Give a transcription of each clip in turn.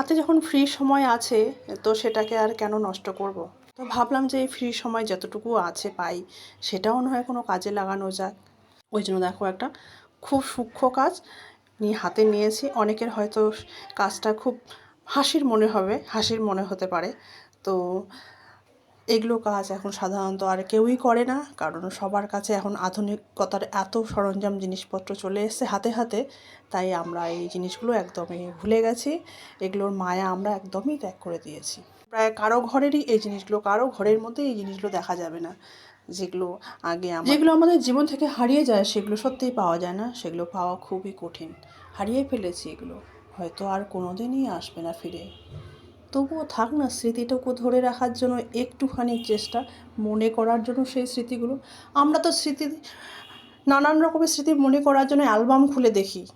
হাতে যখন ফ্রি সময় আছে, তো সেটাকে আর কেন নষ্ট করব। তো ভাবলাম যে এই ফ্রি সময় যতটুকু আছে পাই, সেটাও নয় কোনো কাজে লাগানো যাক। ওই জন্য দেখো একটা খুব সূক্ষ্ম কাজ নিয়ে হাতে নিয়েছি। অনেকের হয়তো কাজটা খুব হাসির মনে হবে, হাসির মনে হতে পারে। তো এগুলো কাজ এখন সাধারণত আর কেউই করে না, কারণ সবার কাছে এখন আধুনিকতার এত সরঞ্জাম জিনিসপত্র চলে এসেছে হাতে হাতে, তাই আমরা এই জিনিসগুলো একদমই ভুলে গেছি। এগুলোর মায়া আমরা একদমই ত্যাগ করে দিয়েছি। প্রায় কারও ঘরেরই এই জিনিসগুলো, কারও ঘরের মধ্যে এই জিনিসগুলো দেখা যাবে না। যেগুলো আগে যেগুলো আমাদের জীবন থেকে হারিয়ে যায়, সেগুলো সত্যিই পাওয়া যায় না। সেগুলো পাওয়া খুবই কঠিন। হারিয়ে ফেলেছি এগুলো। হয়তো আর কোনোদিনই আসবে না ফিরে। তবুও থাক না, স্মৃতিটুকু ধরে রাখার জন্য একটুখানি চেষ্টা, মনে করার জন্য সেই স্মৃতিগুলো। আমরা তো স্মৃতি, নানান রকমের স্মৃতি মনে করার জন্য অ্যালবাম খুলে দেখি।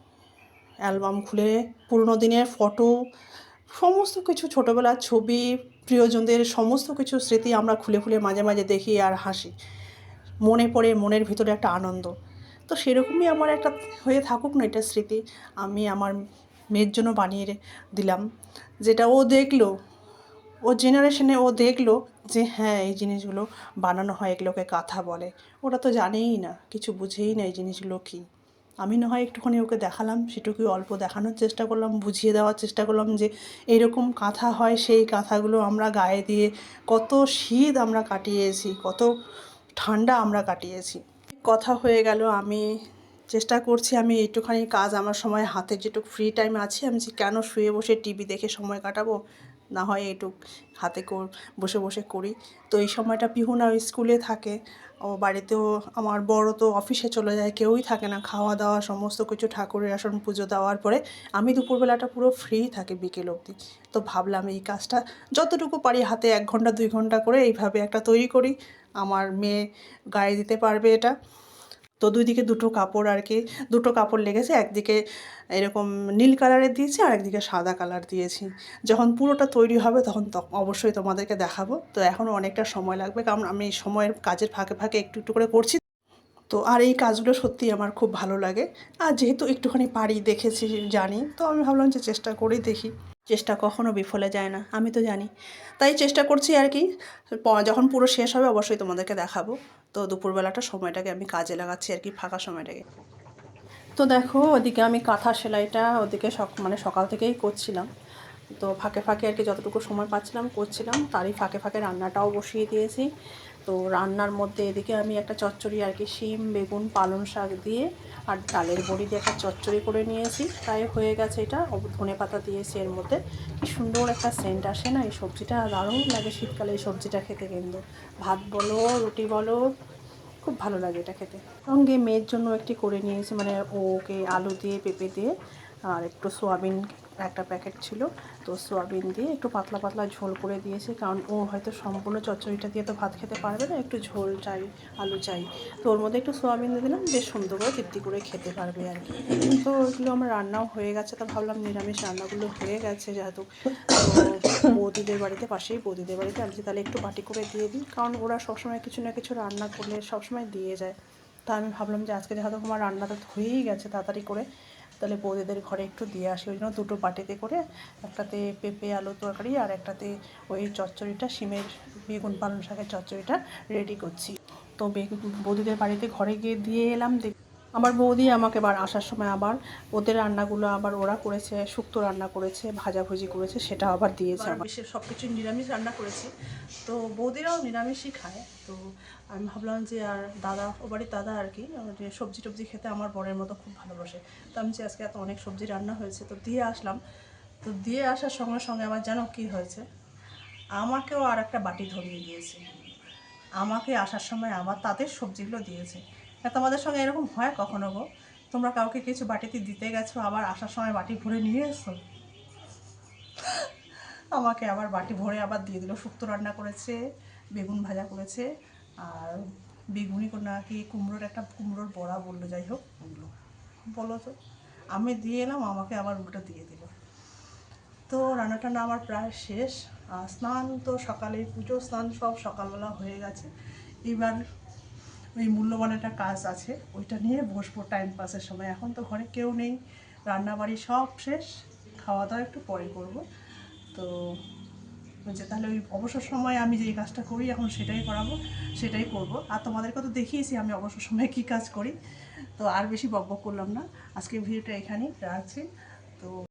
অ্যালবাম খুলে পুরনো দিনের ফটো, সমস্ত কিছু, ছোটোবেলার ছবি, প্রিয়জনদের সমস্ত কিছু স্মৃতি আমরা খুলে খুলে মাঝে মাঝে দেখি আর হাসি। মনে পড়ে, মনের ভিতরে একটা আনন্দ। তো সেরকমই আমার একটা হয়ে থাকুক না এটা স্মৃতি। আমি আমার মেয়ের জন্য বানিয়ে দিলাম। যেটা ও দেখল, ও জেনারেশনে ও দেখল যে হ্যাঁ এই জিনিসগুলো বানানো হয়, এগুলোকে কাঁথা বলে। ওরা তো জানেই না, কিছু বুঝেই না এই জিনিসগুলো কী। আমি না হয় একটুখানি ওকে দেখালাম, সেটুকু অল্প দেখানোর চেষ্টা করলাম, বুঝিয়ে দেওয়ার চেষ্টা করলাম যে এরকম কাঁথা হয়, সেই কাঁথাগুলো আমরা গায়ে দিয়ে কত শীত আমরা কাটিয়েছি, কত ঠান্ডা আমরা কাটিয়েছি। কথা হয়ে গেল, আমি চেষ্টা করছি আমি একটুখানি কাজ আমার সময়, হাতে যেটুকু ফ্রি টাইম আছে, আমি কেন শুয়ে বসে টিভি দেখে সময় কাটাবো? না হয় এটুক হাতে কর, বসে বসে করি। তো এই সময়টা পিহুনা স্কুলে থাকে। ও বাড়িতেও আমার বড় তো অফিসে চলে যায়, কেউই থাকে না। খাওয়া দাওয়া সমস্ত কিছু ঠাকুরের আসন পুজো দেওয়ার পরে আমি দুপুরবেলাটা পুরো ফ্রি থাকি বিকেল অবধি। তো ভাবলাম এই কাজটা যতটুকু পারি হাতে এক ঘণ্টা, দুই ঘণ্টা করে এইভাবে একটা তৈরি করি। আমার মেয়ে গায়ে দিতে পারবে এটা। তো দুই দিকে দুটো কাপড় আর কি, দুটো কাপড় লেগেছে, একদিকে এরকম নীল কালারের দিয়েছি আর একদিকে সাদা কালার দিয়েছি। যখন পুরোটা তৈরি হবে তখন অবশ্যই তোমাদেরকে দেখাবো। তো এখনও অনেকটা সময় লাগবে কারণ আমি সময়ের কাজের ফাঁকে ফাঁকে একটু একটু করে করছি। তো আর এই কাজগুলো সত্যি আমার খুব ভালো লাগে। আর যেহেতু একটুখানি পারি দেখেছি, জানি, তো আমি ভাবলাম যে চেষ্টা করেই দেখি। চেষ্টা কখনো বিফলে যায় না, আমি তো জানি। তাই চেষ্টা করছি আর কি যখন পুরো শেষ হবে অবশ্যই তোমাদেরকে দেখাবো। তো দুপুরবেলাটা সময়টাকে আমি কাজে লাগাচ্ছি আর কি, ফাঁকা সময়টাকে। তো দেখো, ওদিকে আমি কাঁথা সেলাইটা ওদিকে মানে সকাল থেকেই করছিলাম। তো ফাঁকে ফাঁকে আর কি যতটুকু সময় পাচ্ছিলাম করছিলাম, তারই ফাঁকে ফাঁকে রান্নাটাও বসিয়ে দিয়েছি। তো রান্নার মধ্যে এদিকে আমি একটা চচ্চড়ি আর কি, শিম, বেগুন, পালং শাক দিয়ে আর ডালের বড়ি দিয়ে একটা চচ্চড়ি করে নিয়েছি। প্রায় হয়ে গেছে এটা ধনে পাতা দিয়েছি এর মধ্যে। কি সুন্দর একটা সেন্ট আসে না, এই সবজিটা দারুণ লাগে শীতকালে এই সবজিটা খেতে কিন্তু। ভাত বলো, রুটি বলো, খুব ভালো লাগে এটা খেতে। সঙ্গে মেয়ের জন্য একটি করে নিয়েছি মানে ওকে আলু দিয়ে, পেঁপে দিয়ে আর একটু সোয়াবিন একটা প্যাকেট ছিল, তো সোয়াবিন দিয়ে একটু পাতলা পাতলা ঝোল করে দিয়েছি, কারণ ও হয়তো সম্পূর্ণ চচ্চড়িটা দিয়ে তো ভাত খেতে পারবে না, একটু ঝোল চাই, আলু চাই। তো ওর মধ্যে একটু সোয়াবিন দিয়ে দিলাম, বেশ সুন্দর করে তৃপ্তি করে খেতে পারবে আর কি। তো ওইগুলো আমার রান্নাও হয়ে গেছে, তো ভাবলাম নিরামিষ রান্নাগুলো হয়ে গেছে যেহেতু। বৌদিদের বাড়িতে, পাশেই বৌদিদের বাড়িতে আমি তাহলে একটু বাটি করে দিয়ে দিই, কারণ ওরা সবসময় কিছু না কিছু রান্না করলে সবসময় দিয়ে যায়। তা আমি ভাবলাম যে আজকে যেহেতু আমার রান্নাটা হয়েই গেছে তাড়াতাড়ি করে তাহলে বৌদিদের ঘরে একটু দিয়ে আসি। ওই জন্য দুটো বাটিতে করে একটাতে পেঁপে আলু তরকারি আর একটাতে ওই চচ্চড়িটা, শিমের বেগুন পালন শাকের চচ্চড়িটা রেডি করছি। তো বৌদিদের বাড়িতে ঘরে গিয়ে দিয়ে এলাম দেখ আমার বৌদি আমাকে আবার আসার সময় আবার ওদের রান্নাগুলো আবার ওরা করেছে শুক্তো রান্না করেছে ভাজাভুজি করেছে সেটা আবার দিয়েছে আমার। বিশেষ সব কিছু নিরামিষ রান্না করেছি। তো বৌদিরাও নিরামিষই খায়। তো আমি ভাবলাম যে আর দাদা ও বাড়ির দাদা আর কি সবজি টবজি খেতে আমার বরের মতো খুব ভালোবাসে। তো আমি যে আজকে এত অনেক সবজি রান্না হয়েছে তো দিয়ে আসলাম। তো দিয়ে আসার সঙ্গে সঙ্গে আমার জানো কী হয়েছে? আমাকেও আর একটা বাটি ধরিয়ে দিয়েছে। আমাকে আসার সময় আবার তাদের সবজিগুলো দিয়েছে। তা তোমাদের সঙ্গে এরকম হয় কখনো গো? তোমরা কাউকে কিছু বাটিতে দিতে গেছো, আবার আসার সময় বাটি ভরে নিয়ে এসো। আমাকে আবার বাটি ভরে আবার দিয়ে দিল, শুক্তো রান্না করেছে, বেগুন ভাজা করেছে, আর বেগুনি করে নাকি কুমড়োর একটা কুমড়োর বড়া বলল, যাই হোক ওগুলো বলো তো। আমি দিয়ে এলাম, আমাকে আবার উল্টো দিয়ে দিল। তো রান্না টান্না আমার প্রায় শেষ। স্নান তো সকালে পুজো, স্নান সব সকালবেলা হয়ে গেছে। এবার ওই মূল্যবান একটা কাজ আছে, ওইটা নিয়ে বসবো টাইম পাসের সময়। এখন তো ঘরে কেউ নেই, রান্নাবাড়ি সব শেষ খাওয়া দাওয়া একটু পরে করব। তো বলছে, তাহলে ওই অবসর সময় আমি যে কাজটা করি, এখন সেটাই করাবো, সেটাই করব। আর তোমাদেরকে তো দেখিয়েছি আমি অবসর সময় কী কাজ করি। তো আর বেশি বকবক করলাম না। আজকে ভিডিওটা এখানেই রাখছি। তো